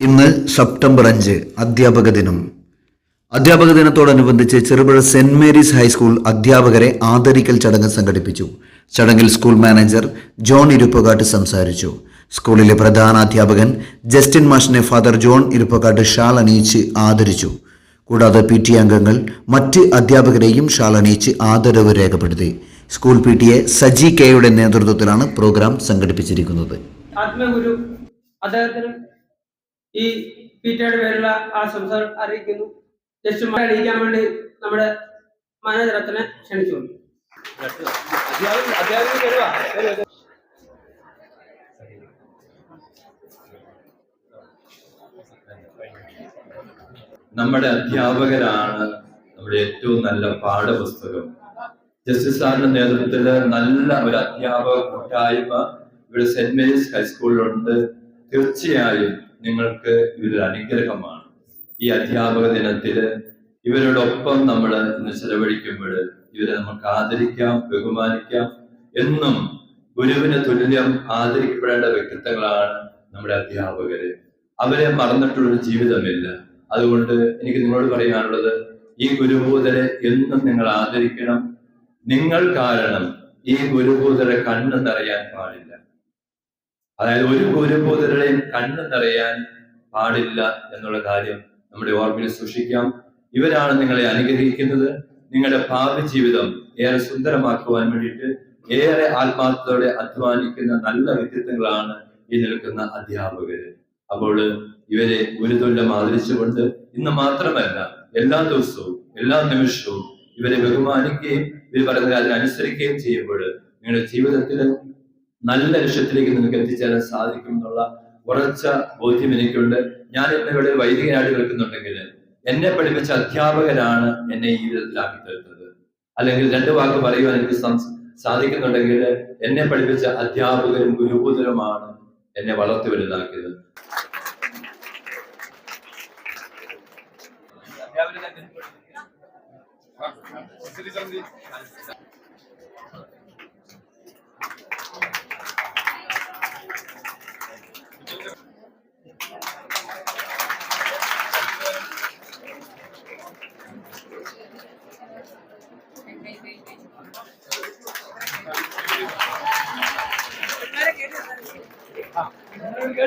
ഇന്ന് സെപ്റ്റംബർ അഞ്ച് അധ്യാപക ദിനം. അധ്യാപക ദിനത്തോടനുബന്ധിച്ച് ചെറുപുഴ സെന്റ് മേരീസ് ഹൈസ്കൂൾ അധ്യാപകരെ ആദരിക്കൽ ചടങ്ങ് സംഘടിപ്പിച്ചു. ചടങ്ങിൽ സ്കൂൾ മാനേജർ ജോൺ ഇരുപ്പകാട്ട് സംസാരിച്ചു. സ്കൂളിലെ പ്രധാന അധ്യാപകൻ ജസ്റ്റിൻ മാഷിനെ ഫാദർ ജോൺ ഇരുപ്പകാട്ട് ഷാൾ അണിയിച്ച് ആദരിച്ചു. കൂടാതെ പി ടി അംഗങ്ങൾ മറ്റ് അധ്യാപകരെയും ഷാൾ അണിയിച്ച് ആദരവ് രേഖപ്പെടുത്തി. School P T A Saji കെയുടെ നേതൃത്വത്തിലാണ് പ്രോഗ്രാം സംഘടിപ്പിച്ചിരിക്കുന്നത്. ആത്മഗുരു അദ്ദേഹത്തിന് ഈ പീറ്റയുടെ പേരുള്ള ആശംസകൾ അറിയിക്കുന്നു. ജസ്റ്റ് അറിയിക്കാൻ വേണ്ടി നമ്മുടെ മാനേജറത്തിനെ ക്ഷണിച്ചു. നമ്മുടെ അധ്യാപകരാണ് നമ്മുടെ ഏറ്റവും നല്ല പാഠപുസ്തകം. ജസ്റ്റിസ് സാറിന്റെ നേതൃത്വത്തിൽ നല്ല ഒരു അധ്യാപക കൂട്ടായ്മ ഇവിടെ സെന്റ് മേരീസ് ഹൈസ്കൂളിലുണ്ട്. തീർച്ചയായും നിങ്ങൾക്ക് ഇവരൊരു അനുഗ്രഹമാണ്. ഈ അധ്യാപക ദിനത്തിൽ ഇവരോടൊപ്പം നമ്മൾ ഇന്ന് ചെലവഴിക്കുമ്പോൾ ഇവരെ നമുക്ക് ആദരിക്കാം ബഹുമാനിക്കാം. എന്നും ഗുരുവിന് തുല്യം ആദരിക്കപ്പെടേണ്ട വ്യക്തിത്വങ്ങളാണ് നമ്മുടെ അധ്യാപകര്. അവരെ മറന്നിട്ടുള്ളൊരു ജീവിതമില്ല. അതുകൊണ്ട് എനിക്ക് നിങ്ങളോട് പറയാനുള്ളത് ഈ ഗുരുഭൂതരെ എന്നും നിങ്ങൾ ആദരിക്കണം. നിങ്ങൾ കാരണം ഈ ഗുരുഭൂതരെ കണ്ണെന്നറിയാൻ നിറയാൻ പാടില്ല. അതായത് ഒരു ഗുരുഭൂതരുടെയും കണ്ണു നിറയാൻ പാടില്ല എന്നുള്ള കാര്യം നമ്മുടെ ഓർമ്മയിൽ സൂക്ഷിക്കാം. ഇവരാണ് നിങ്ങളെ അനുഗ്രഹിക്കുന്നത്. നിങ്ങളുടെ ഭാവി ജീവിതം ഏറെ സുന്ദരമാക്കുവാൻ വേണ്ടിയിട്ട് ഏറെ ആത്മാർത്ഥത്തോടെ അധ്വാനിക്കുന്ന നല്ല വ്യക്തിത്വങ്ങളാണ് ഈ നിൽക്കുന്ന അധ്യാപകര്. അപ്പോൾ ഇവരെ ഒരു തൊല്ലം ആദരിച്ചുകൊണ്ട് ഇന്ന് മാത്രമല്ല എല്ലാ ദിവസവും എല്ലാ നിമിഷവും ഇവരെ ബഹുമാനിക്കുകയും ഇവർ പറയുന്ന കാര്യം അനുസരിക്കുകയും ചെയ്യുമ്പോൾ നിങ്ങളുടെ ജീവിതത്തിൽ നല്ല ലക്ഷ്യത്തിലേക്ക് നിങ്ങൾക്ക് എത്തിച്ചേരാൻ സാധിക്കും എന്നുള്ള ഉറച്ച ബോധ്യം എനിക്കുണ്ട് ഞാൻ ഇന്ന് ഇവിടെ വൈദികനായിട്ട് നിൽക്കുന്നുണ്ടെങ്കിൽ എന്നെ പഠിപ്പിച്ച അധ്യാപകരാണ് എന്നെ ഈ വിധത്തിലാക്കി തീർത്തത് അല്ലെങ്കിൽ രണ്ട് വാക്ക് പറയുവാൻ എനിക്ക് സാധിക്കുന്നുണ്ടെങ്കിൽ എന്നെ പഠിപ്പിച്ച അധ്യാപകരും ഗുരുപൂതരുമാണ് എന്നെ വളർത്തി വലുതാക്കിയത്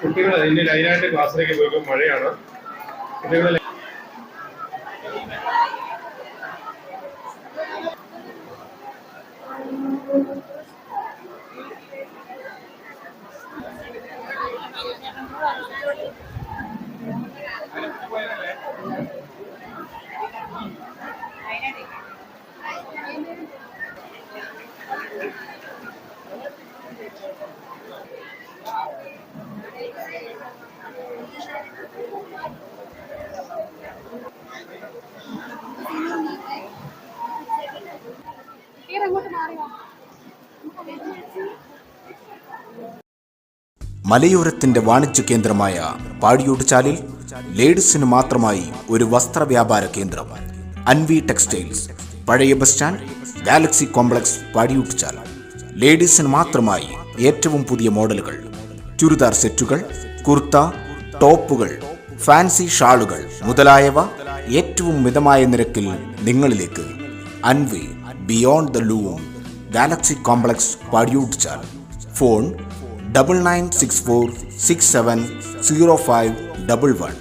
കുട്ടികൾ അതിന്റെ ലൈനായിട്ട് ക്ലാസ്സിലേക്ക് പോയിപ്പോൾ മഴയാണ്. കുട്ടികൾ മലയോരത്തിന്റെ വാണിജ്യ കേന്ദ്രമായ പാടിയോട് ചാലിൽ ലേഡീസിന് മാത്രമായി ഒരു വസ്ത്ര വ്യാപാര കേന്ദ്രം. അൻവി ടെക്സ്റ്റൈൽസ്. പഴയ bus stand galaxy complex Padiyoottuchal ലേഡീസിന് മാത്രമായി ഏറ്റവും പുതിയ മോഡലുകൾ. ചുരിദാർ സെറ്റുകൾ കുർത്ത ടോപ്പുകൾ ഫാൻസി ഷാളുകൾ മുതലായവ ഏറ്റവും മിതമായ നിരക്കിൽ നിങ്ങളിലേക്ക്. Anvi beyond the loom galaxy complex Padiyoottuchal phone double nine six four six seven zero five double one